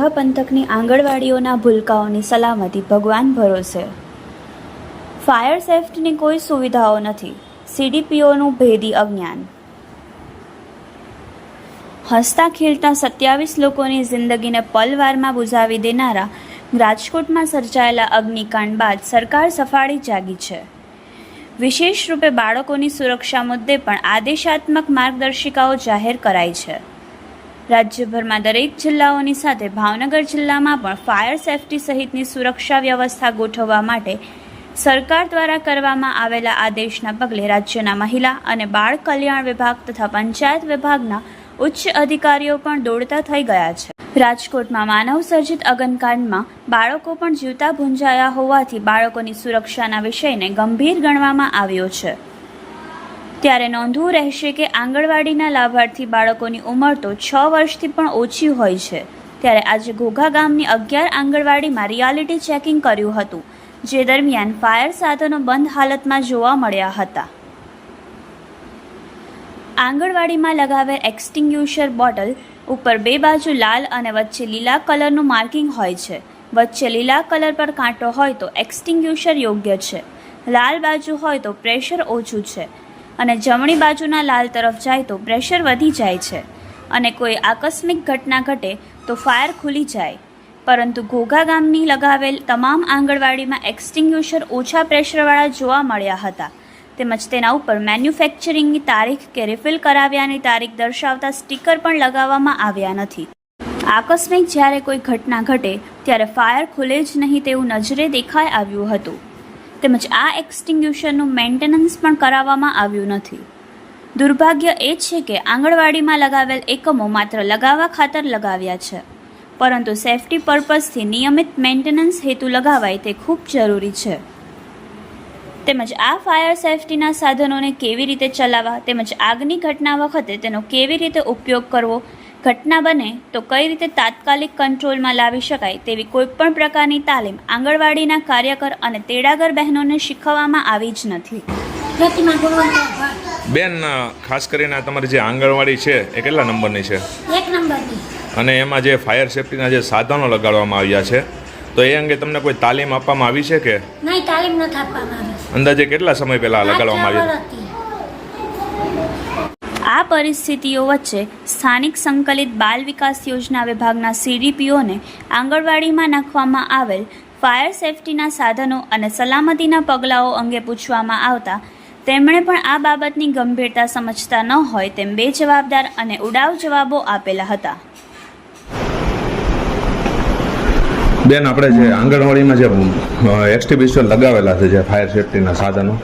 ઘોઘા પંથકની આંગણવાડીઓના ભૂલકાઓની સલામતી ભગવાન ભરોસે. ફાયર સેફ્ટીની કોઈ સુવિધાઓ નથી. સીડીપીઓનું ભેદી અજ્ઞાન. હસતા ખીલતા સત્યાવીસ લોકોની જિંદગીને પલવારમાં બુઝાવી દેનારા રાજકોટમાં સર્જાયેલા અગ્નિકાંડ બાદ સરકાર સફાળી જાગી છે. વિશેષ રૂપે બાળકોની સુરક્ષા મુદ્દે પણ આદેશાત્મક માર્ગદર્શિકાઓ જાહેર કરાઈ છે. રાજ્યભરમાં દરેક જિલ્લાઓની સાથે ભાવનગર જિલ્લામાં પણ ફાયર સેફટી સહિતની સુરક્ષા વ્યવસ્થા ગોઠવવા માટે સરકાર દ્વારા કરવામાં આવેલા આદેશના પગલે રાજ્યના મહિલા અને બાળ કલ્યાણ વિભાગ તથા પંચાયત વિભાગના ઉચ્ચ અધિકારીઓ પણ દોડતા થઈ ગયા છે. રાજકોટમાં માનવ સર્જિત અગનકાંડમાં બાળકો પણ જીવતા ભૂંજાયા હોવાથી બાળકોની સુરક્ષાના વિષયને ગંભીર ગણવામાં આવ્યો છે. ત્યારે નોંધવું રહેશે કે આંગણવાડીના લાભાર્થી બાળકોની ઉંમર તો છ વર્ષથી પણ ઓછી હોય છે. ત્યારે આજે ઘોઘા ગામની અગિયાર આંગણવાડીમાં રિયાલિટી ચેકિંગ કર્યું હતું, જે દરમિયાન ફાયર સાધનો બંધ હાલતમાં જોવા મળ્યા હતા. આંગણવાડીમાં લગાવેલ એક્સટિંગ્યુશર બોટલ ઉપર બે બાજુ લાલ અને વચ્ચે લીલા કલરનું માર્કિંગ હોય છે. વચ્ચે લીલા કલર પર કાંટો હોય તો એક્સટિંગ્યુશર યોગ્ય છે. લાલ બાજુ હોય તો પ્રેશર ઓછું છે. અને જમણી બાજુના લાલ તરફ જાય તો પ્રેશર વધી જાય છે. અને કોઈ આકસ્મિક ઘટના ઘટે તો ફાયર ખુલી જાય. પરંતુ ઘોઘા ગામની લગાવેલ તમામ આંગણવાડીમાં એક્સટિંગ્યુશર ઓછા પ્રેશરવાળા જોવા મળ્યા હતા. તેમજ તેના ઉપર મેન્યુફેક્ચરિંગની તારીખ કે રિફિલ કરાવ્યાની તારીખ દર્શાવતા સ્ટીકર પણ લગાવવામાં આવ્યા નથી. આકસ્મિક જ્યારે કોઈ ઘટના ઘટે, ત્યારે ફાયર ખુલે જ નહીં તેવું નજરે દેખાઈ આવ્યું હતું. તેમજ આ એક્સટિંગ્યુશરનું મેન્ટેનન્સ પણ કરાવવામાં આવ્યું નથી. દુર્ભાગ્ય એ છે કે આંગણવાડીમાં લગાવેલ એકમો માત્ર લગાવવા ખાતર લગાવ્યા છે. પરંતુ સેફટી પર્પઝથી નિયમિત મેન્ટેનન્સ હેતુ લગાવાય તે ખૂબ જરૂરી છે. તેમજ આ ફાયર સેફટીના સાધનોને કેવી રીતે ચલાવવા તેમજ આગની ઘટના વખતે તેનો કેવી રીતે ઉપયોગ કરવો ઘટના બને તો કઈ રીતે તાત્કાલિક કંટ્રોલમાં લાવી શકાય તેવી કોઈપણ પ્રકારની તાલીમ આંગણવાડીના કાર્યકર અને તેડાગર બહેનોને શીખવવામાં આવી જ નથી. બેન ખાસ કરીને આ તમારી જે આંગણવાડી છે એ કેટલા નંબરની છે? એક નંબરની. અને એમાં જે ફાયર સેફટીના જે સાધનો લગાડવામાં આવ્યા છે તો એ અંગે તમને કોઈ તાલીમ આપવામાં આવી છે કે? નહીં તાલીમ નથી આપવામાં આવી. અંદાજે કેટલા સમય પહેલાં લગાડવામાં આવી? આ પરિસ્થિતિઓ વચ્ચે સ્થાનિક સંકલિત બાલ વિકાસ યોજના વિભાગના સીડીપીઓને આંગણવાડીમાં નાખવામાં આવેલ ફાયર સેફટીના સાધનો અને સલામતીના પગલાઓ અંગે પૂછવામાં આવતા તેમણે પણ આ બાબતની ગંભીરતા સમજતા ન હોય તેમ બે જવાબદાર અને ઉડાવ જવાબો આપેલા હતા. બેન, આપણે જે આંગણવાડીમાં જે એક્સ્ટિબિશન લગાવેલા છે, જે ફાયર સેફટીના સાધનો,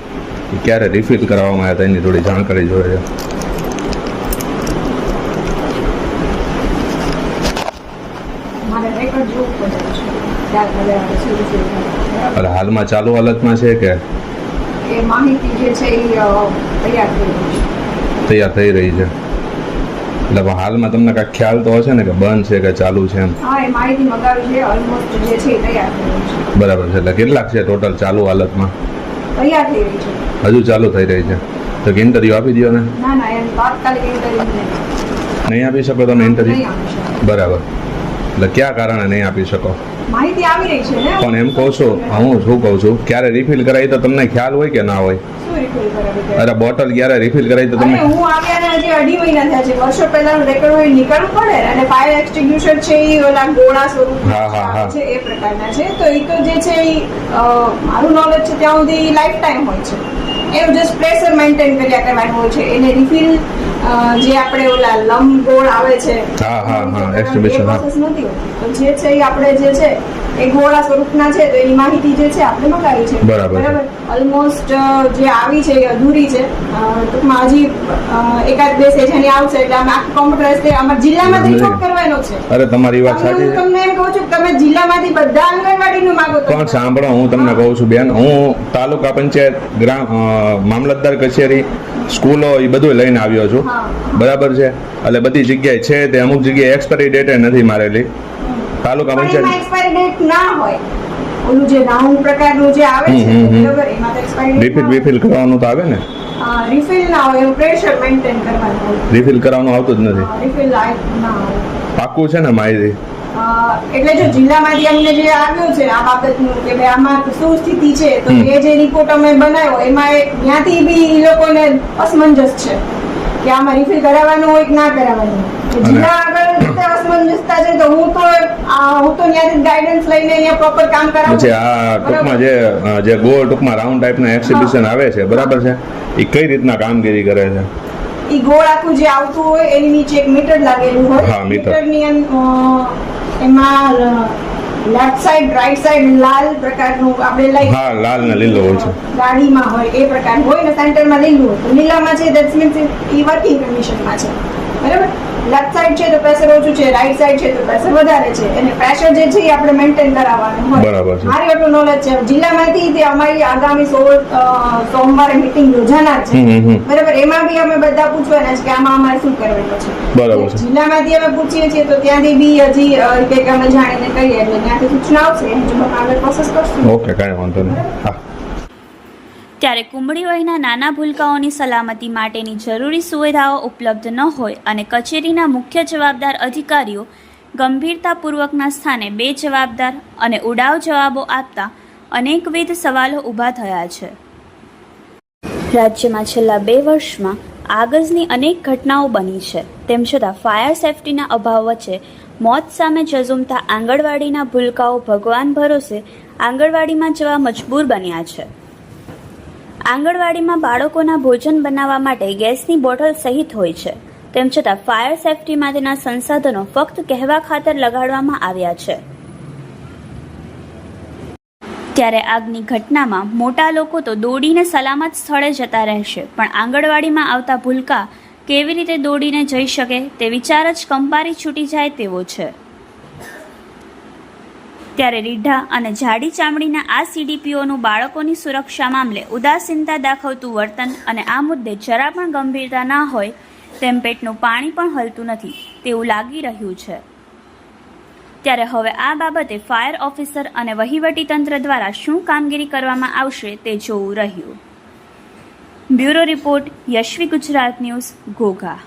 એ ક્યારે રિફિલ કરવામાં આવ્યા હતા, એની થોડી જાણકારી જોઈએ છે મારે રેકોર્ડ જોવું પડે છે ત્યાર બધા શું છે બરાબર અને હાલમાં ચાલુ હાલતમાં છે કે? એ માહિતી જે છે એ તૈયાર થઈ રહી છે. તૈયાર થઈ રહી છે. એટલે હાલમાં તમને કાંઈ ખ્યાલ તો હશે ને કે બંધ છે કે ચાલુ છે એમ? માહિતી મગાવી છે ઓલમોસ્ટ જે છે તૈયાર થઈ બરાબર છે એટલે કેટલાક છે ટોટલ ચાલુ હાલતમાં? તૈયાર થઈ રહી છે. હજુ ચાલુ થઈ રહી છે. તો કે ઇન્ટરવ્યૂ આપી દો ને. ના ના એમ તાત્કાલિક ઇન્ટરવ્યુ નહીં. આપી શકો તમે ઇન્ટરવ્યૂ બરાબર. એટલે કયા કારણે નહીં આપી શકો? માહિતી આવી રહી છે ને? પણ એમ કહું છું હું શું કહું છું ક્યારે રિફિલ કરાવી તો તમને ખ્યાલ હોય કે ના હોય? અરે બોટલ ક્યારે રિફિલ કરાવી તો તમને હું આવ્યાને હજી અઢી મહિના થયા છે. વર્ષો પહેલા રેકોર્ડ હોય નીકળવું પડે અને ફાયર એક્સટિંગ્યુશર છે એ ઓલા ગોળા સ્વરૂપ હા, હા, હા. છે એ પ્રકારના છે. તો એ તો જે છે એ મારું નોલેજ છે ત્યાં સુધી લાઈફ ટાઈમ હોય છે. એનું જસ્ટ પ્રેશર મેન્ટેન કર્યા કરવાનું હોય છે. એને રિફિલ જે આપણે ઓલા લંબ ગોળ આવે છે. હા, હા, હા, એ exhibition, હા. તો જે છે એ આપણે જે છે એ ગોળા સ્વરૂપના છે તો એની માહિતી જે છે આપણે મંગાવી છે. બરાબર ઓલમોસ્ટ જે આવી છે એ અધૂરી છે. ટૂંકમાં હજી એકાદ બે સેશનની આવશે એટલે અમે આખું કોમ્પ્યુટરાઇઝ અમારા જિલ્લામાંથી. રિપોર્ટ કરવાનો છે. અરે તમારી વાત સાચી છે. તમને એમ કહું છું કે તમે જિલ્લામાંથી બધા આંગણવાડીનું માગો તો પણ સાંભળો હું તમને કહું છું બેન હું તાલુકા પંચાયત ગ્રામ મામલતદાર કચેરી સ્કૂલો એ બધું લઈને આવ્યો છું. બરાબર છે? એટલે બધી જગ્યાએ છે તે અમુક જગ્યાએ એક્સપાયરી ડેટ નથી મારેલી. તાલુકા પંચાયત એક્સપાયરી ડેટ ના હોય. ઓલું જે નાનું પ્રકારનું જે આવે છે. બરોબર? એમાં તો એક્સપાયરી રિફિલ રિફિલ કરવાનું તો આવે ને? રિફિલ ના હોય પ્રેશર મેન્ટેન કરવાનું રિફિલ કરવાનું આવતું જ નથી. રિફિલ ના પાકું છે ને માહિતી? એટલે જો જિલ્લામાંથી અમને જે આવ્યું છે આ બાબતનું કે ભાઈ આમાં શું સ્થિતિ છે તો એ જે રિપોર્ટ અમે બનાવ્યો એમાં ત્યાંથી બી એ લોકોને અસમંજસ છે. કે આમાં રિફિલ કરાવવાનું હોય કે ના કરાવવાનું જિલ્લા આગળ અસમંજસતા છે તો હું તો આ હું તો ત્યાંથી ગાઈડન્સ લઈને અહીંયા પ્રોપર કામ કરાવું. છે આ ટૂંકમાં જે જે ગોળ ટૂંકમાં રાઉન્ડ ટાઈપના એક્ઝિબિશન આવે છે બરાબર છે? એ કઈ રીતના કામગીરી કરે છે? ઈ ગોળ આખું જે આવતું હોય એની નીચે એક મીટર લાગેલું હોય. મીટર. મીટરની એમાં લેફ્ટ સાઈડ રાઈટ સાઈડ લાલ પ્રકારનું આપણે લાઈક હા લાલ ને લીલો હોય છે. ગાડીમાં હોય એ પ્રકાર હોય ને સેન્ટરમાં લીલું હોય. લીલામાં છે દેટ્સ મીન્સ ઈ વર્કિંગ કન્ડિશનમાં છે. બરાબર? લેફ્ટ સાઈડ છે તો પ્રેશર ઓછું છે રાઈટ સાઈડ છે તો પ્રેશર વધારે છે. અને પ્રેશર જે છે એ આપણે મેન્ટેન કરાવવાનું હોય. બરાબર છે. મારી એટલું નોલેજ છે. જિલ્લામાંથી તે અમારી આગામી સોળ સોમવારે મીટિંગ યોજાનાર છે. બરાબર એમાં બી અમે બધા પૂછવાના છે કે આમાં અમારે શું કરવાનું છે. બરાબર છે. જિલ્લામાંથી અમે પૂછીએ છીએ તો ત્યાંથી બી હજી કંઈક અમે જાણીને કહીએ. એટલે ત્યાંથી સૂચના આવશે. એ મુજબ અમે પ્રોસેસ કરશું. ઓકે કાંઈ વાંધો નહીં. હા. ત્યારે કુંબળી વયના નાના ભૂલકાઓની સલામતી માટેની જરૂરી સુવિધાઓ ઉપલબ્ધ ન હોય અને કચેરીના મુખ્ય જવાબદાર અધિકારીઓ ગંભીરતાપૂર્વકના સ્થાને બે જવાબદાર અને ઉડાવ જવાબો આપતા અનેકવિધ સવાલો ઊભા થયા છે. રાજ્યમાં છેલ્લા બે વર્ષમાં આગજની અનેક ઘટનાઓ બની છે. તેમ છતાં ફાયર સેફટીના અભાવ વચ્ચે મોત સામે ઝઝુમતા આંગણવાડીના ભૂલકાઓ ભગવાન ભરોસે આંગણવાડીમાં જવા મજબૂર બન્યા છે. આંગણવાડીમાં બાળકોના ભોજન બનાવવા માટે ગેસની બોટલ સહિત હોય છે. તેમ છતાં ફાયર સેફટી માટેના સંસાધનો ફક્ત કહેવા ખાતર લગાડવામાં આવ્યા છે. ત્યારે આગની ઘટનામાં મોટા લોકો તો દોડીને સલામત સ્થળે જતા રહેશે, પણ આંગણવાડીમાં આવતા ભૂલકા કેવી રીતે દોડીને જઈ શકે તે વિચાર જ કંપારી છૂટી જાય તેવો છે. ત્યારે રીઢા અને જાડી ચામડીના આ સીડીપીઓનું બાળકોની સુરક્ષા મામલે ઉદાસીનતા દાખવતું વર્તન અને આ મુદ્દે જરા પણ ગંભીરતા ના હોય તેમ પેટનું પાણી પણ હલતું નથી તેવું લાગી રહ્યું છે. ત્યારે હવે આ બાબતે ફાયર ઓફિસર અને વહીવટીતંત્ર દ્વારા શું કામગીરી કરવામાં આવશે તે જોવું રહ્યું. Bureau report Yashvi Gujarat news, Ghogha.